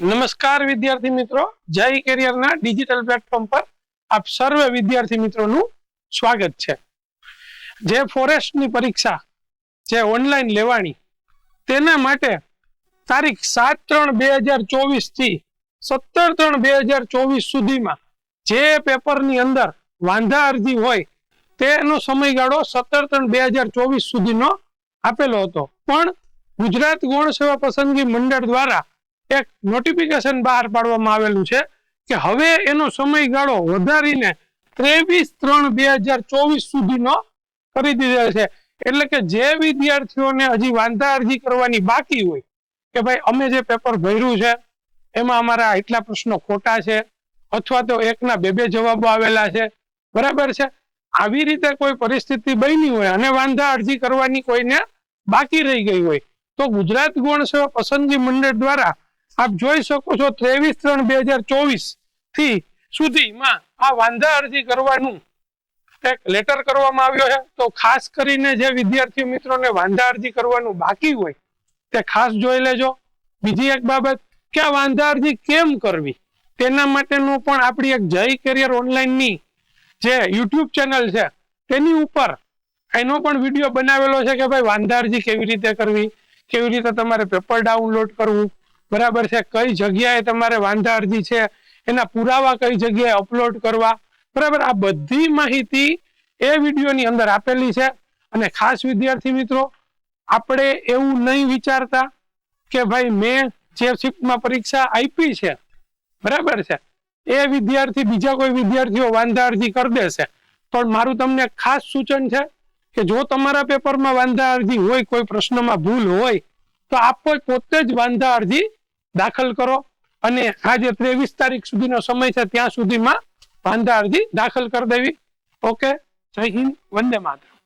નમસ્કાર વિદ્યાર્થી મિત્રો. જય કેરિયરના ડિજિટલ પ્લેટફોર્મ પર આપ સર્વે વિદ્યાર્થી મિત્રોનું સ્વાગત છે. જે ફોરેસ્ટની પરીક્ષા, જે ઓનલાઈન લેવાની, તેના માટે તારીખ સાત ત્રણ બે હજાર ચોવીસથી સત્તર ત્રણ બે હજાર ચોવીસ સુધીમાં જે પેપરની અંદર વાંધા અરજી હોય, તેનો સમયગાળો સત્તર ત્રણ બે હજાર ચોવીસ સુધીનો આપેલો હતો. પણ ગુજરાત ગૌણ સેવા પસંદગી મંડળ દ્વારા એક નોટિફિકેશન બહાર પાડવામાં આવેલું છે કે હવે એનો સમયગાળો વધારીને ત્રેવીસ ત્રણ બે હજાર ચોવીસ સુધીનો કરી દીધેલ છે. એટલે કે જે વિદ્યાર્થીઓને હજી વાંધા અરજી કરવાની બાકી હોય કે ભાઈ અમે જે પેપર ભર્યું છે એમાં અમારા એટલા પ્રશ્નો ખોટા છે અથવા તો એકના બે બે જવાબો આવેલા છે. બરાબર છે? આવી રીતે કોઈ પરિસ્થિતિ બની હોય અને વાંધા અરજી કરવાની કોઈને બાકી રહી ગઈ હોય તો ગુજરાત ગૌણ સેવા પસંદગી મંડળ દ્વારા આપ જોઈ શકો છો ત્રેવીસ ત્રણ બે હજાર ચોવીસથી સુધીમાં આ વાંધા અરજી કરવાનું એક લેટર કરવામાં આવ્યો છે. તો ખાસ કરીને જે વિદ્યાર્થી મિત્રોને વાંધા અરજી કરવાનું બાકી હોય, તે ખાસ જોઈ લેજો. બીજી એક બાબત કે આ વાંધા અરજી કેમ કરવી? તેના માટેનું પણ આપણી એક જય કેરિયર ઓનલાઈનની જે યુટ્યુબ ચેનલ છે, તેની ઉપર એનો પણ વીડિયો બનાવેલો છે કે ભાઈ વાંધા અરજી કેવી રીતે કરવી? કેવી રીતે તમારે પેપર ડાઉનલોડ કરવું? બરાબર છે? કઈ જગ્યાએ તમારે વાંધા અરજી છે? એના પુરાવા કઈ જગ્યાએ અપલોડ કરવા? બરાબર? આ બધી માહિતી એ વિડીયોની અંદર આપેલી છે. અને ખાસ વિદ્યાર્થી મિત્રો, આપણે એવું નહીં વિચારતા કે ભાઈ મેં જે શિફ્ટમાં પરીક્ષા આપી છે, બરાબર છે? એ વિદ્યાર્થી બીજા કોઈ વિદ્યાર્થીઓ વાંધા અરજી કરી દેશે. પણ મારું તમને ખાસ સૂચન છે કે જો તમારા પેપરમાં વાંધા અરજી હોય, કોઈ પ્રશ્નમાં ભૂલ હોય, તો આપ પોતે જ વાંધા અરજી દાખલ કરો અને આ જે ત્રેવીસ તારીખ સુધીનો સમય છે ત્યાં સુધીમાં વાંધા અરજી દાખલ કરી દેવી. ઓકે? જય હિન્દ, વંદે માતરમ.